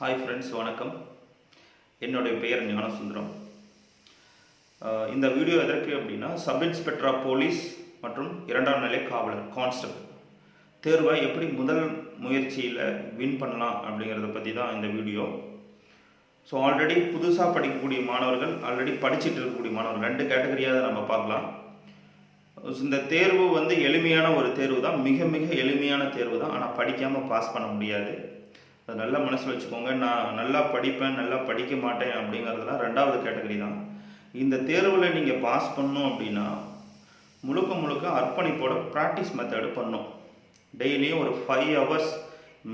Hi friends வணக்கம். என்னுடைய பெயர் ஞானசுந்தரம். இந்த வீடியோ எதற்கு அப்படின்னா சப் இன்ஸ்பெக்டர் ஆஃப் போலீஸ் மற்றும் இரண்டாம் நிலை காவலர் கான்ஸ்டபிள் தேர்வை எப்படி முதல் முயற்சியில் வின் பண்ணலாம் அப்படிங்கிறத பற்றி தான் இந்த வீடியோ. ஸோ ஆல்ரெடி புதுசாக படிக்கக்கூடிய மாணவர்கள் ஆல்ரெடி படிச்சுட்டு இருக்கக்கூடிய மாணவர்கள் ரெண்டு கேட்டகரியாக நம்ம பார்க்கலாம். இந்த தேர்வு வந்து எளிமையான ஒரு தேர்வு தான் மிக மிக எளிமையான தேர்வு தான். ஆனால் படிக்காமல் பாஸ் பண்ண முடியாது. அதை நல்லா மனசில் வச்சுக்கோங்க. நான் நல்லா படிப்பேன் நல்லா படிக்க மாட்டேன் அப்படிங்கிறதுலாம் ரெண்டாவது கேட்டகரி தான். இந்த தேர்வில் நீங்கள் பாஸ் பண்ணோம் அப்படின்னா முழுக்க முழுக்க அர்ப்பணிப்போட ப்ராக்டிஸ் மெத்தடு பண்ணும். டெய்லியும் ஒரு ஃபைவ் ஹவர்ஸ்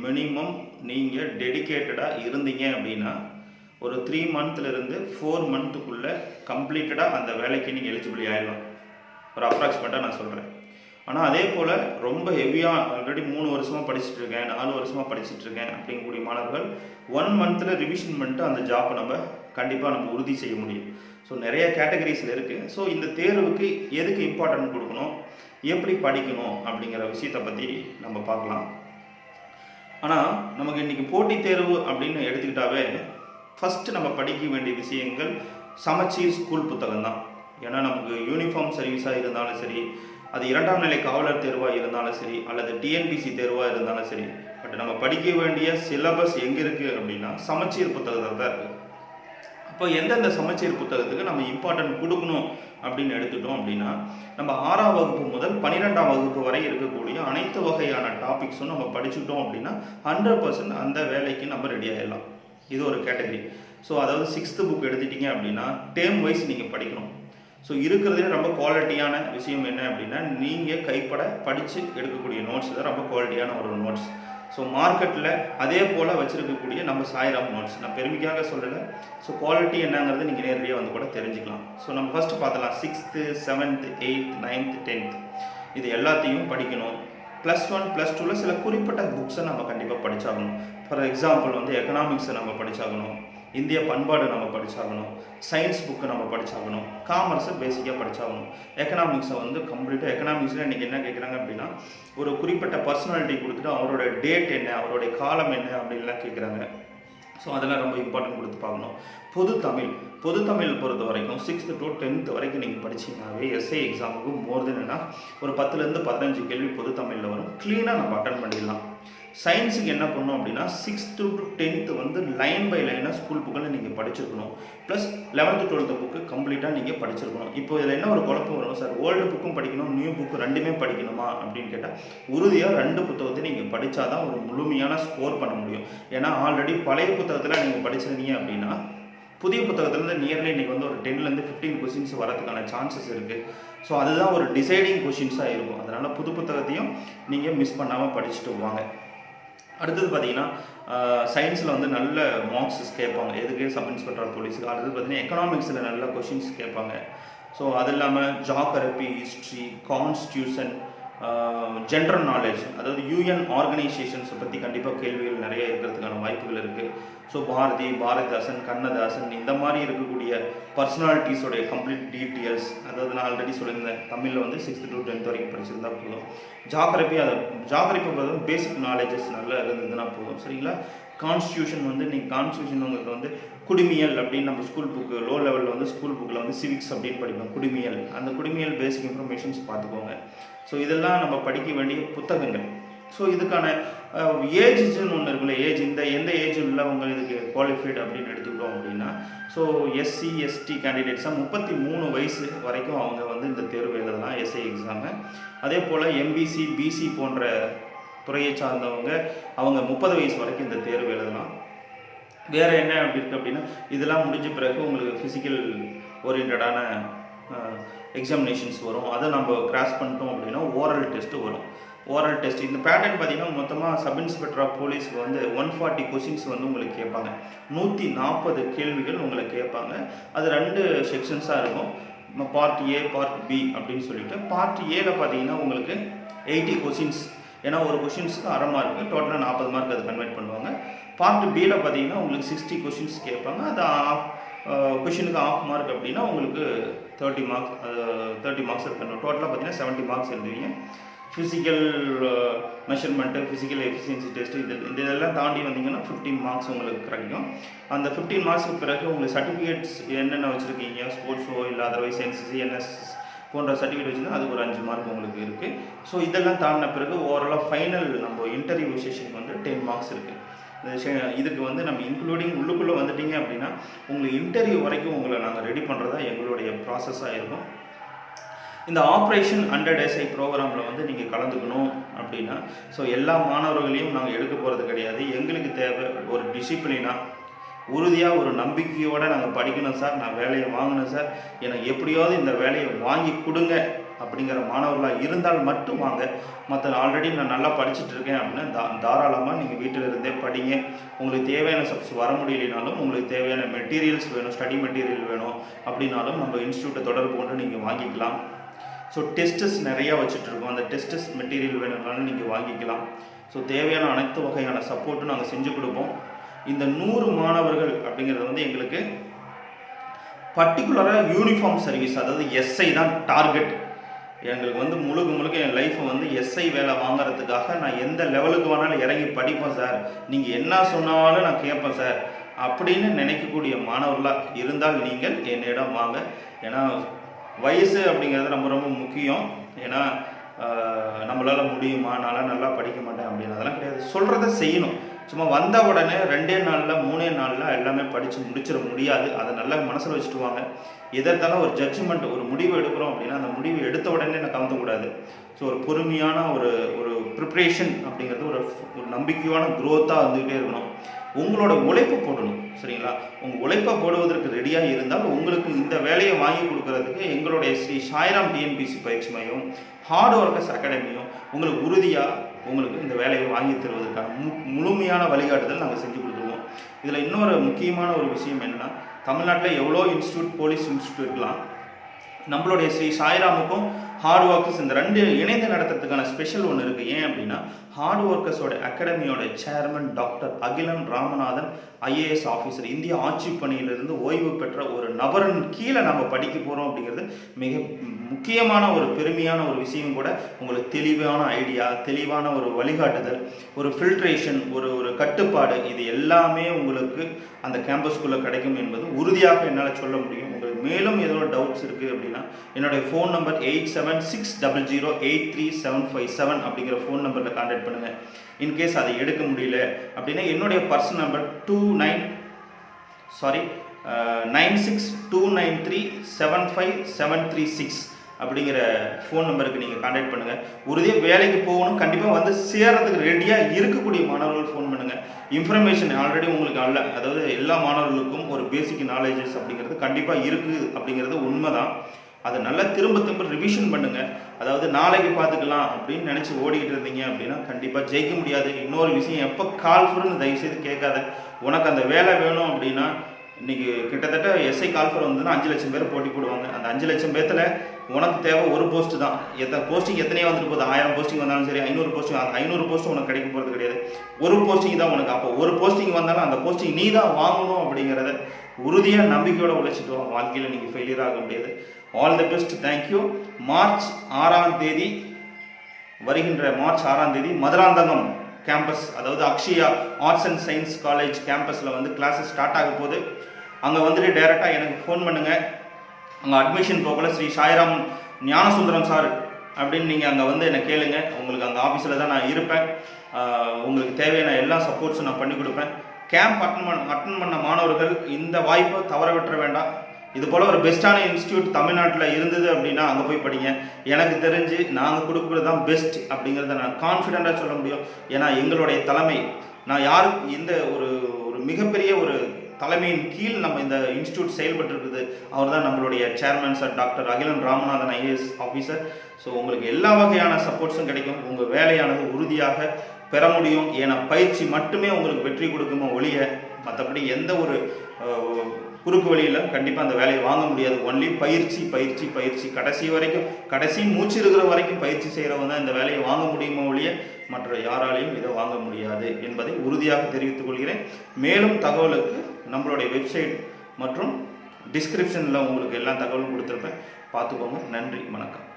மினிமம் நீங்கள் டெடிகேட்டடாக இருந்தீங்க அப்படின்னா ஒரு த்ரீ மந்த்லேருந்து ஃபோர் மந்த்துக்குள்ளே கம்ப்ளீட்டடாக அந்த வேலைக்கு நீங்கள் எலிஜிபிள் ஆகிடலாம் ஒரு அப்ராக்சிமேட்டாக நான் சொல்கிறேன் ஆனால் அதே போல் ரொம்ப ஹெவியாக ஆல்ரெடி மூணு வருஷமாக படிச்சுட்டு இருக்கேன் நாலு வருஷமாக படிச்சுட்டு இருக்கேன் அப்படிங்கக்கூடிய மாணவர்கள் ஒன் மந்த்தில் ரிவிஷன் பண்ணிட்டு அந்த ஜாப்பை நம்ம கண்டிப்பாக நம்ம உறுதி செய்ய முடியும். ஸோ நிறைய கேட்டகரிஸில் இருக்குது ஸோ இந்த தேர்வுக்கு எதுக்கு இம்பார்ட்டன்ட் கொடுக்கணும்? எப்படி படிக்கணும்? அப்படிங்கிற விஷயத்தை பற்றி நம்ம பார்க்கலாம். ஆனால் நமக்கு இன்றைக்கி போட்டித் தேர்வு அப்படின்னு எடுத்துக்கிட்டாவே ஃபஸ்ட்டு நம்ம படிக்க வேண்டிய விஷயங்கள் சமச்சீர் ஸ்கூல் புத்தகம் தான் ஏன்னா நமக்கு யூனிஃபார்ம் சர்வீஸாக இருந்தாலும் சரி அது இரண்டாம் நிலை காவலர் தேர்வாக இருந்தாலும் சரி அல்லது டிஎன்பிசி தேர்வாக இருந்தாலும் சரி பட் நம்ம படிக்க வேண்டிய சிலபஸ் எங்கே இருக்குது அப்படின்னா சமச்சீர் புத்தகத்தில் தான் இருக்குது அப்போ எந்தெந்த சமச்சீர் புத்தகத்துக்கு நம்ம இம்பார்ட்டன்ட் கொடுக்கணும் அப்படின்னு எடுத்துட்டோம் அப்படின்னா நம்ம ஆறாம் வகுப்பு முதல் பன்னிரெண்டாம் வகுப்பு வரை இருக்கக்கூடிய அனைத்து வகையான டாபிக்ஸும் நம்ம படிச்சுட்டோம் அப்படின்னா ஹண்ட்ரட் பர்சன்ட் அந்த வேலைக்கு நம்ம ரெடி ஆகிடலாம் இது ஒரு கேட்டகரி ஸோ அதாவது சிக்ஸ்த்து புக் எடுத்துட்டீங்க அப்படின்னா டேம் வைஸ் நீங்கள் படிக்கணும். ஸோ இருக்கிறதுலே ரொம்ப குவாலிட்டியான விஷயம் என்ன அப்படின்னா நீங்கள் கைப்பட படித்து எடுக்கக்கூடிய நோட்ஸ் தான் ரொம்ப குவாலிட்டியான ஒரு நோட்ஸ் ஸோ மார்க்கெட்டில் அதே போல் வச்சுருக்கக்கூடிய நம்ம சாய்ராம் நோட்ஸ் நான் பெருமைக்காக சொல்லலை. ஸோ குவாலிட்டி என்னங்கிறது நீங்கள் நேரடியாக வந்து கூட தெரிஞ்சுக்கலாம். ஸோ நம்ம ஃபஸ்ட்டு பார்த்தலாம் sixth seventh eighth ninth tenth இது எல்லாத்தையும் படிக்கணும். ப்ளஸ் ஒன் ப்ளஸ் டூவில் சில குறிப்பிட்ட புக்ஸை நம்ம கண்டிப்பாக படிச்சாகணும். ஃபார் எக்ஸாம்பிள் வந்து எக்கனாமிக்ஸை நம்ம படிச்சாகணும். இந்திய பண்பாடு நம்ம படித்தாகணும் சயின்ஸ் புக்கு நம்ம படித்தாகணும் காமர்ஸை பேசிக்காக படித்தாகணும் எக்கனாமிக்ஸை வந்து கம்ப்ளீட்டாக எக்கனாமிக்ஸில் இன்றைக்கி என்ன கேட்குறாங்க அப்படின்னா ஒரு குறிப்பிட்ட பர்சனாலிட்டி கொடுத்துட்டு அவரோட டேட் என்ன அவருடைய காலம் என்ன அப்படின்லாம் கேட்குறாங்க ஸோ அதெல்லாம் ரொம்ப இம்பார்ட்டன்ட் கொடுத்து பார்க்கணும். பொது தமிழ். பொது தமிழ் பொறுத்த வரைக்கும் சிக்ஸ்த்து டு டென்த்து வரைக்கும் நீங்கள் படிச்சீங்கன்னாவே எஸ்ஏ எக்ஸாமுக்கு மோர் தென் என்ன ஒரு பத்துலேருந்து பதினஞ்சு கேள்வி பொது தமிழில் வரும். க்ளீனாக நம்ம அட்டன் பண்ணிடலாம். சயின்ஸுக்கு என்ன பண்ணணும் அப்படின்னா சிக்ஸ்த்து டு டென்த்து வந்து லைன் பை லைனாக ஸ்கூல் புக்கில் நீங்கள் படிச்சிருக்கணும். ப்ளஸ் லெவன்த்து டுவெல்த்து புக்கு கம்ப்ளீட்டாக நீங்கள் படிச்சிருக்கணும். இப்போ இதில் என்ன ஒரு குழப்பம் வரும்? சார் ஓல்டு புக்கும் படிக்கணும் நியூ புக்கு ரெண்டுமே படிக்கணுமா? அப்படின்னு கேட்டால் உறுதியாக ரெண்டு புத்தகத்தை நீங்கள் படித்தா தான் ஒரு முழுமையான ஸ்கோர் பண்ண முடியும். ஏன்னா ஆல்ரெடி பழைய புத்தகத்தில் நீங்கள் படிச்சிருந்தீங்க அப்படின்னா புதிய புத்தகத்துலேருந்து நியர்லி இன்றைக்கி வந்து ஒரு டென்லேருந்து ஃபிஃப்டீன் கொஷின்ஸ் வரதுக்கான சான்சஸ் இருக்குது ஸோ அதுதான் ஒரு டிசைடிங் கொஷின்ஸாக இருக்கும். அதனால் புது புத்தகத்தையும் நீங்கள் மிஸ் பண்ணாமல் படிச்சுட்டு வாங்க. அடுத்தது பார்த்தீங்கன்னா சயின்ஸில் வந்து நல்ல மார்க்ஸஸ் கேட்பாங்க. எதுக்கு சப் இன்ஸ்பெக்டர் போலீஸுக்கு அடுத்தது பார்த்தீங்கன்னா எக்கனாமிக்ஸில் நல்ல கொஷின்ஸ் கேட்பாங்க. ஸோ அது இல்லாமல் geography history constitution general knowledge அதாவது யூஎன் ஆர்கனைசேஷன்ஸை பற்றி கண்டிப்பாக கேள்விகள் நிறைய இருக்கிறதுக்கான வாய்ப்புகள் இருக்குது ஸோ பாரதி பாரதிதாசன் கண்ணதாசன் இந்த மாதிரி இருக்கக்கூடிய பர்சனாலிட்டிஸோடைய கம்ப்ளீட் டீட்டெயில்ஸ் அதாவது நான் ஆல்ரெடி சொல்லியிருந்தேன் தமிழில் வந்து சிக்ஸ்த் டு டென்த் வரைக்கும் படிச்சிருந்தா போதும். ஜாகிரபி அதை ஜாகிரபி பார்த்தா பேசிக் நாலேஜஸ் நல்லா இருந்ததுன்னா போதும் சரிங்களா? கான்ஸ்டியூஷன் வந்து நீங்கள் கான்ஸ்டியூஷன் உங்களுக்கு வந்து குடிமியல் அப்படின்னு நம்ம ஸ்கூல் புக்கு லோ லெவலில் வந்து ஸ்கூல் புக்கில் வந்து சிவிக்ஸ் அப்படின்னு படிப்போம் குடிமியல். அந்த குடிமியல் பேசிக் இன்ஃபர்மேஷன்ஸ் பார்த்துக்கோங்க. ஸோ இதெல்லாம் நம்ம படிக்க வேண்டிய புத்தகங்கள். ஸோ இதுக்கான ஏஜ்னு ஒன்று இருக்குல்ல ஏஜ் இந்த எந்த ஏஜ் உள்ளவங்க இதுக்கு குவாலிஃபைடு அப்படின்னு எடுத்துக்கிட்டோம் அப்படின்னா ஸோ எஸ்சி எஸ்டி கேண்டிடேட்ஸாக முப்பத்தி மூணு வயசு வரைக்கும் அவங்க வந்து இந்த தேர்வு எழுதலாம் எஸ்ஐ எக்ஸாமு அதே போல் எம்பிசி பிசி போன்ற துறையை சார்ந்தவங்க அவங்க முப்பது வயசு வரைக்கும் இந்த தேர்வு எழுதலாம். வேறு என்ன அப்படி இருக்குது அப்படின்னா இதெல்லாம் முடிஞ்ச பிறகு உங்களுக்கு ஃபிசிக்கல் ஓரியன்டான எக்ஸாமினேஷன்ஸ் வரும். அதை நம்ம கிராஸ் பண்ணிட்டோம் அப்படின்னா ஓரல் டெஸ்ட்டு வரும். ஓரல் டெஸ்ட் இந்த பேட்டர்ன் பார்த்தீங்கன்னா மொத்தமாக சப் இன்ஸ்பெக்டர் ஆஃப் போலீஸ்க்கு வந்து ஒன் ஃபார்ட்டி கொஷின்ஸ் வந்து உங்களுக்கு கேட்பாங்க. நூற்றி நாற்பது கேள்விகள் உங்களை கேட்பாங்க. அது ரெண்டு செக்ஷன்ஸாக இருக்கும். பார்ட் ஏ பார்ட் பி அப்படின்னு சொல்லிட்டு பார்ட் ஏல பார்த்தீங்கன்னா உங்களுக்கு எயிட்டி கொஷின்ஸ் ஏன்னா ஒரு கொஷின்ஸுக்கு அரை மார்க்கு டோட்டலாக நாற்பது மார்க் அது கன்வெர்ட் பண்ணுவாங்க. பார்ட் பியில் பார்த்தீங்கன்னா உங்களுக்கு சிக்ஸ்டி கொஷின்ஸ் கேட்பாங்க. அது ஆஃப் கொஷினுக்கு ஆஃப் மார்க் அப்படின்னா உங்களுக்கு தேர்ட்டி மார்க்ஸ் தேர்ட்டி மார்க்ஸ் இருக்கணும் டோட்டலாக பார்த்தீங்கன்னா செவன்ட்டி மார்க்ஸ் எழுதுவீங்க. Physical measurement physical efficiency test இது இந்த இதெல்லாம் தாண்டி வந்தீங்கன்னா ஃபிஃப்டீன் மார்க்ஸ் உங்களுக்கு கிடைக்கும். அந்த ஃபிஃப்டீன் மார்க்ஸ்க்கு பிறகு உங்களுக்கு சர்டிஃபிகேட்ஸ் என்னென்ன வச்சுருக்கீங்க? ஸ்போர்ட்ஸோ இல்லை அதர்வைஸ் என்சிசி என்எஸ்எஸ் போன்ற சர்டிஃபிகேட் வச்சுருந்தா அதுக்கு ஒரு அஞ்சு மார்க் உங்களுக்கு இருக்குது ஸோ இதெல்லாம் தாண்டின பிறகு ஓவராலாக ஃபைனல் நம்ம இன்டர்வியூ செஷனுக்கு வந்து டென் மார்க்ஸ் இருக்குது இதுக்கு வந்து நம்ம இன்க்ளூடிங் உள்ளுக்குள்ளே வந்துட்டீங்க அப்படின்னா உங்களுக்கு இன்டர்வியூ வரைக்கும் உங்களை நாங்கள் ரெடி பண்ணுறதா எங்களுடைய ப்ராசஸாக இருக்கும். இந்த ஆப்ரேஷன் ஹண்ட்ரட் எஸ்ஐ ப்ரோக்ராமில் வந்து நீங்கள் கலந்துக்கணும் அப்படின்னா ஸோ எல்லா மாணவர்களையும் நாங்கள் எடுக்க போகிறது கிடையாது. எங்களுக்கு தேவை ஒரு டிசிப்ளினாக உறுதியாக ஒரு நம்பிக்கையோடு நாங்கள் படிக்கணும் சார் நான் வேலையை வாங்கணும் சார். எனக்கு எப்படியாவது இந்த வேலையை வாங்கி கொடுங்க அப்படிங்கிற மாணவர்களாக இருந்தால் மட்டும் வாங்க. மற்ற ஆல்ரெடி நான் நல்லா படிச்சுட்டு இருக்கேன் அப்படின்னா தா தாராளமாக நீங்கள் வீட்டில் இருந்தே படிங்க. உங்களுக்கு தேவையான சப்ஸ் வர முடியலனாலும் உங்களுக்கு தேவையான மெட்டீரியல்ஸ் வேணும் ஸ்டடி மெட்டீரியல் வேணும் அப்படின்னாலும் நம்ம இன்ஸ்டியூட்டை தொடர்பு கொண்டு நீங்கள் வாங்கிக்கலாம். ஸோ டெஸ்டஸ் நிறையா வச்சுட்ருக்கோம் அந்த டெஸ்டஸ் மெட்டீரியல் வேணும்னாலும் நீங்கள் வாங்கிக்கலாம். ஸோ தேவையான அனைத்து வகையான சப்போர்ட்டும் நாங்கள் செஞ்சு கொடுப்போம். இந்த நூறு மாணவர்கள் அப்படிங்கிறது வந்து எங்களுக்கு பர்டிகுலராக யூனிஃபார்ம் சர்வீஸ் அதாவது எஸ்ஐ தான் டார்கெட் எங்களுக்கு வந்து முழுக்க முழுக்க என் லைஃப்பை வந்து எஸ்ஐ வேலை வாங்குறதுக்காக நான் எந்த லெவலுக்கு வேணாலும் இறங்கி படிப்பேன் சார் நீங்கள் என்ன சொன்னாலும் நான் கேட்பேன் சார் அப்படின்னு நினைக்கக்கூடிய மாணவர்களாக இருந்தால் நீங்கள் என்னிடம் வாங்க. ஏன்னா வயசு அப்படிங்கிறது ரொம்ப ரொம்ப முக்கியம். ஏன்னா நம்மளால் முடியுமா? நல்லா படிக்க மாட்டேன் அப்படின்னு அதெல்லாம் கிடையாது. சொல்கிறத செய்யணும். சும்மா வந்த உடனே ரெண்டே நாளில் மூணே நாளில் எல்லாமே படித்து முடிச்சிட முடியாது. அதை நல்லா மனசில் வச்சுட்டு வாங்க எதற்கான ஒரு ஜட்ஜ்மெண்ட் ஒரு முடிவு எடுக்கிறோம் அப்படின்னா அந்த முடிவு எடுத்த உடனே நான் கலந்துக்கூடாது ஸோ ஒரு பொறுமையான ஒரு ஒரு ப்ரிப்ரேஷன் அப்படிங்கிறது ஒரு ஒரு நம்பிக்கையான குரோத்தாக வந்துக்கிட்டே இருக்கணும். உங்களோட உழைப்பு போடணும் சரிங்களா? உங்கள் உழைப்பை போடுவதற்கு ரெடியாக இருந்தால் உங்களுக்கு இந்த வேலையை வாங்கி கொடுக்கறதுக்கு எங்களுடைய ஸ்ரீ சாய்ராம் டிஎன்பிசி பயிற்சி மையம் ஹார்ட் ஒர்க்கர்ஸ் அகாடமியும் உங்களுக்கு உறுதியாக உங்களுக்கு இந்த வேலையை வாங்கி தருவதற்கான மு முழுமையான வழிகாட்டுதல் நாங்கள் செஞ்சு கொடுத்துருவோம். இதில் இன்னொரு முக்கியமான ஒரு விஷயம் என்னென்னா தமிழ்நாட்டில் எவ்வளோ இன்ஸ்டியூட் போலீஸ் இன்ஸ்டியூட் இருக்கலாம் நம்மளுடைய ஸ்ரீ சாய்ராமுக்கும் ஹார்ட் ஒர்க்கர்ஸ் இந்த ரெண்டு இணைந்து நடத்துறதுக்கான ஸ்பெஷல் ஒன்று இருக்குது ஏன் அப்படின்னா ஹார்ட் ஒர்க்கர்ஸோட அகாடமியோட chairman doctor Akilan Ramanathan IAS officer இந்திய ஆட்சி பணியிலிருந்து ஓய்வு பெற்ற ஒரு நபரின் கீழே நம்ம படிக்க போகிறோம் அப்படிங்கிறது மிக முக்கியமான ஒரு பெருமையான ஒரு விஷயம் கூட உங்களுக்கு தெளிவான ஐடியா தெளிவான ஒரு வழிகாட்டுதல் ஒரு ஃபில்ட்ரேஷன் ஒரு ஒரு கட்டுப்பாடு இது எல்லாமே உங்களுக்கு அந்த கேம்பஸ்குள்ளே கிடைக்கும் என்பது உறுதியாக என்னால் சொல்ல முடியும். உங்களுக்கு மேலும் ஏதோ டவுட்ஸ் இருக்குது அப்படின்னா என்னுடைய phone number eight seven six double zero eight three seven five seven அப்படிங்கிற ஃபோன் நம்பரில் கான்டாக்ட் பண்ணுங்கள் இன்கேஸ் அதை எடுக்க முடியல அப்படின்னா என்னுடைய person number two nine sorry nine six two nine three seven five seven three six அப்படிங்கிற ஃபோன் நம்பருக்கு நீங்கள் காண்டாக்ட் பண்ணுங்கள் உறுதியாக வேலைக்கு போகணும் கண்டிப்பாக வந்து சேர்றதுக்கு ரெடியாக இருக்கக்கூடிய மாணவர்கள் ஃபோன் பண்ணுங்கள் இன்ஃபர்மேஷன் ஆல்ரெடி உங்களுக்கு அல்ல. அதாவது எல்லா மாணவர்களுக்கும் ஒரு பேசிக் நாலேஜஸ் அப்படிங்கிறது கண்டிப்பாக இருக்குது அப்படிங்கிறது உண்மை தான் அதை நல்லா திரும்ப திரும்ப ரிவிஷன் பண்ணுங்கள் அதாவது நாளைக்கு பார்த்துக்கலாம் அப்படின்னு நினச்சி ஓடிக்கிட்டு இருந்தீங்க அப்படின்னா கண்டிப்பாக ஜெயிக்க முடியாது. இன்னொரு விஷயம் எப்போ கால் ஃபுல்னு தயவுசெய்து கேட்காத. உனக்கு அந்த வேலை வேணும் அப்படின்னா இன்னைக்கு கிட்டத்தட்ட எஸ்ஐ கால்ஃபர் வந்துன்னா அஞ்சு லட்சம் பேர் போட்டி போடுவாங்க. அந்த அஞ்சு லட்சம் பேர்த்தில் உனக்கு தேவை ஒரு போஸ்ட் தான். எத்தனை போஸ்டிங் எத்தனையோ வந்துட்டு போகுது. ஆயிரம் போஸ்டிங் வந்தாலும் சரி ஐநூறு போஸ்டிங் அந்த ஐநூறு போஸ்ட் உனக்கு கிடைக்க போகிறது கிடையாது. ஒரு போஸ்டிங் தான் உனக்கு. அப்போ ஒரு போஸ்டிங் வந்தாலும் அந்த போஸ்டிங் நீ தான் வாங்கணும் அப்படிங்கிறத உறுதியாக நம்பிக்கையோட உழைச்சிட்டு வா. வாழ்க்கையில் நீங்கள் ஃபெயிலியர் ஆக முடியாது. All the best thank you March ஆறாம் தேதி வருகின்ற மார்ச் ஆறாம் தேதி மதுராந்தகம் கேம்பஸ் அதாவது Akshaya arts and science college கேம்பஸில் வந்து கிளாஸஸ் ஸ்டார்ட் ஆக போகுது. அங்கே வந்துட்டு டைரெக்டாக எனக்கு ஃபோன் பண்ணுங்கள் அங்கே அட்மிஷன் போகல. ஸ்ரீ சாய்ராம் ஞானசுந்தரம் சார் அப்படின்னு நீங்கள் அங்கே வந்து என்னை கேளுங்க. உங்களுக்கு அங்கே ஆஃபீஸில் தான் நான் இருப்பேன். உங்களுக்கு தேவையான எல்லா சப்போர்ட்ஸும் நான் பண்ணி கொடுப்பேன். கேம்ப் அட்டன் பண்ண அட்டன் பண்ண மாணவர்கள் இந்த வாய்ப்பை தவற விட்டுற வேண்டாம். இது போல் ஒரு பெஸ்ட்டான இன்ஸ்டியூட் தமிழ்நாட்டில் இருந்தது அப்படின்னா அங்கே போய் படிங்க. எனக்கு தெரிஞ்சு நாங்கள் கொடுக்குறது தான் பெஸ்ட் அப்படிங்கிறத நான் கான்ஃபிடெண்ட்டாக சொல்ல முடியும். ஏன்னா எங்களுடைய தலைமை நான் யாருக்கு எந்த ஒரு ஒரு மிகப்பெரிய ஒரு தலைமையின் கீழ் நம்ம இந்த இன்ஸ்டியூட் செயல்பட்டு இருக்குது அவர் தான் நம்மளுடைய chairman sir doctor Akilan Ramanathan IAS officer so உங்களுக்கு எல்லா வகையான சப்போர்ட்ஸும் கிடைக்கும். உங்கள் வேலையானது உறுதியாக பெற முடியும். ஏன்னா பயிற்சி மட்டுமே உங்களுக்கு வெற்றி கொடுக்குமோ ஒழிய மற்றபடி எந்த ஒரு குறுக்கு வழியில் கண்டிப்பாக அந்த வேலையை வாங்க முடியாது. ஒன்லி பயிற்சி பயிற்சி பயிற்சி. கடைசி வரைக்கும் கடைசி மூச்சு இருக்கிற வரைக்கும் பயிற்சி செய்கிறவங்க தான் இந்த வேலையை வாங்க முடியுமோ ஒழிய மற்ற யாராலையும் இதை வாங்க முடியாது என்பதை உறுதியாக தெரிவித்துக் கொள்கிறேன். மேலும் தகவலுக்கு நம்மளுடைய வெப்சைட் மற்றும் டிஸ்கிரிப்ஷனில் உங்களுக்கு எல்லா தகவலும் கொடுத்துருப்பேன். பார்த்துக்கோங்க. நன்றி. வணக்கம்.